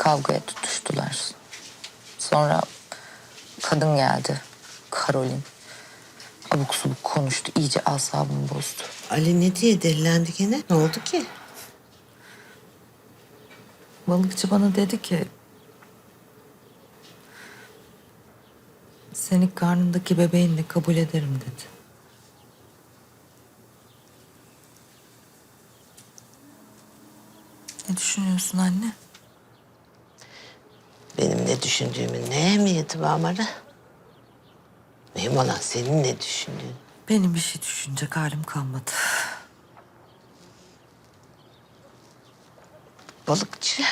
kavgaya tutuştular. Sonra kadın geldi. Karolin. Abuk subuk konuştu. iyice asabımı bozdu. Ali ne diye delilendi gene? Ne oldu ki? Balıkçı bana dedi ki... Seni karnındaki bebeğinle kabul ederim dedi. Ne düşünüyorsun anne? Benim ne düşündüğümün ne ehemmiyeti var Mara? Mühim olan senin ne düşündüğün. Benim bir şey düşünecek halim kalmadı. Balıkçı.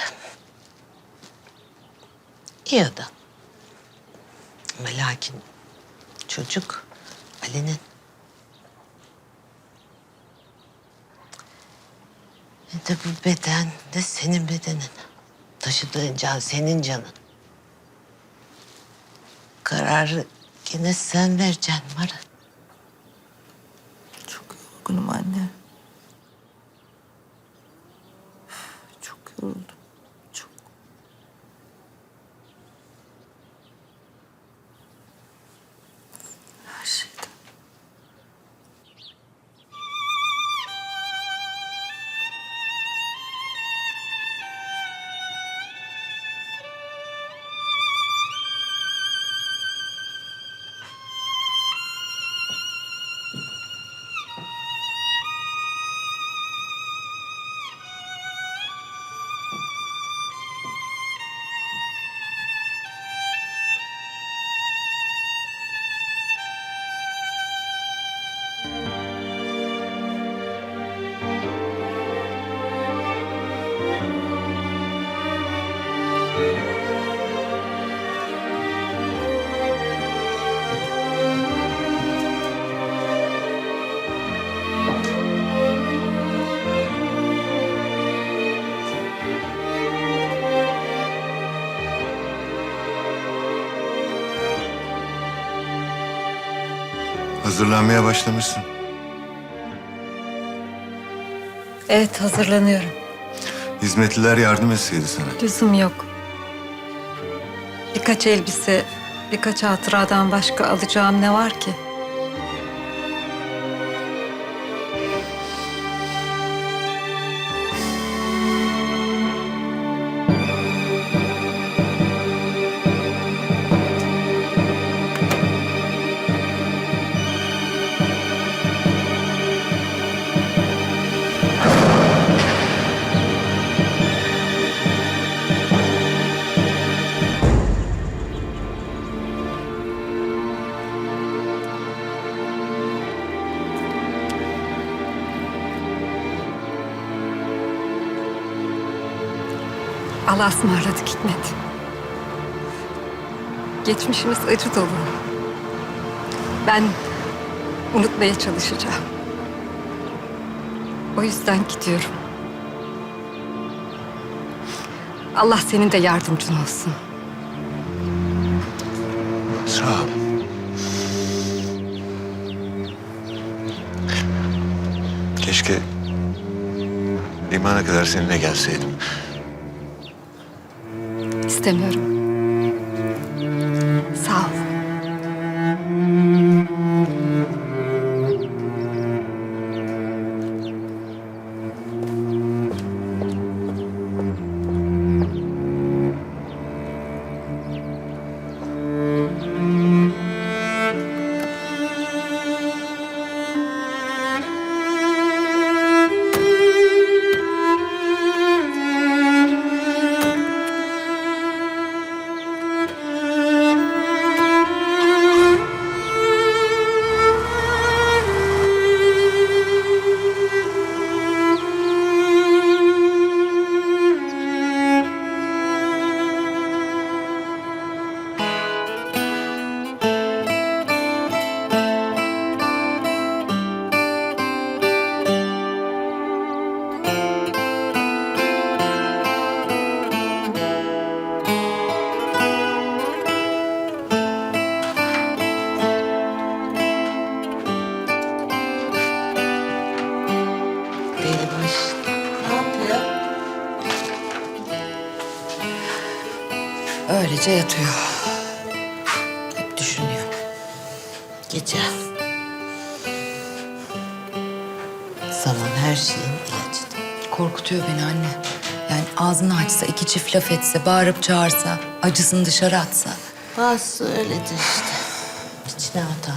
İyi adam. Ama lakin çocuk Ali'nin. Ne de bu beden de senin bedenin. Taşıdığın can senin canın. Kararı gene sen vereceksin Mara. Çok yorgunum anne. Çok yoruldum. Hazırlanmaya başlamışsın. Evet hazırlanıyorum. Hizmetliler yardım etseydi sana. Lüzum yok. Birkaç elbise, birkaç hatıradan başka alacağım ne var ki? Allah'a ısmarladık Hikmet. Geçmişimiz acı dolu. Ben unutmaya çalışacağım. O yüzden gidiyorum. Allah senin de yardımcın olsun. Sağ ol. Keşke limana kadar seninle gelseydim. İstemiyorum. Öylece yatıyor. Hep düşünüyor. Gece. Zaman her şeyin ilacıdır. Korkutuyor beni anne. Yani ağzını açsa, iki çift laf etse, bağırıp çağırsa, acısını dışarı atsa. Bazısı öyledir işte. İçine hata.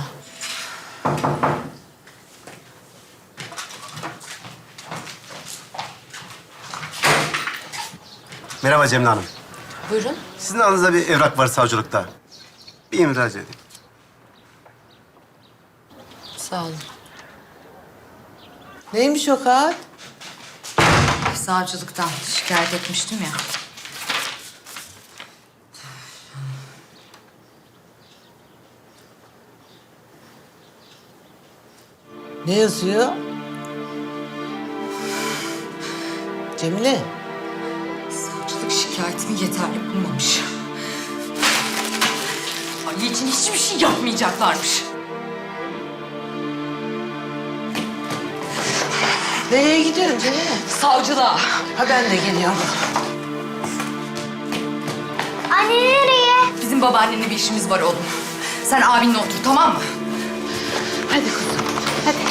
Merhaba Cemile Hanım. Buyurun. Sizin aranızda bir evrak var savcılıkta. Bir imraç edeyim. Sağ olun. Neymiş o kağıt? Savcılıktan şikayet etmiştim ya. Ne yazıyor? Cemile. Şikayetimi yeterli bulmamış. Ali için hiçbir şey yapmayacaklarmış. Nereye gidiyorsun Cemile? Savcılığa. Ha ben de geliyorum. Anne nereye? Bizim babaannenle bir işimiz var oğlum. Sen abinle otur tamam mı? Hadi kızım. Hadi.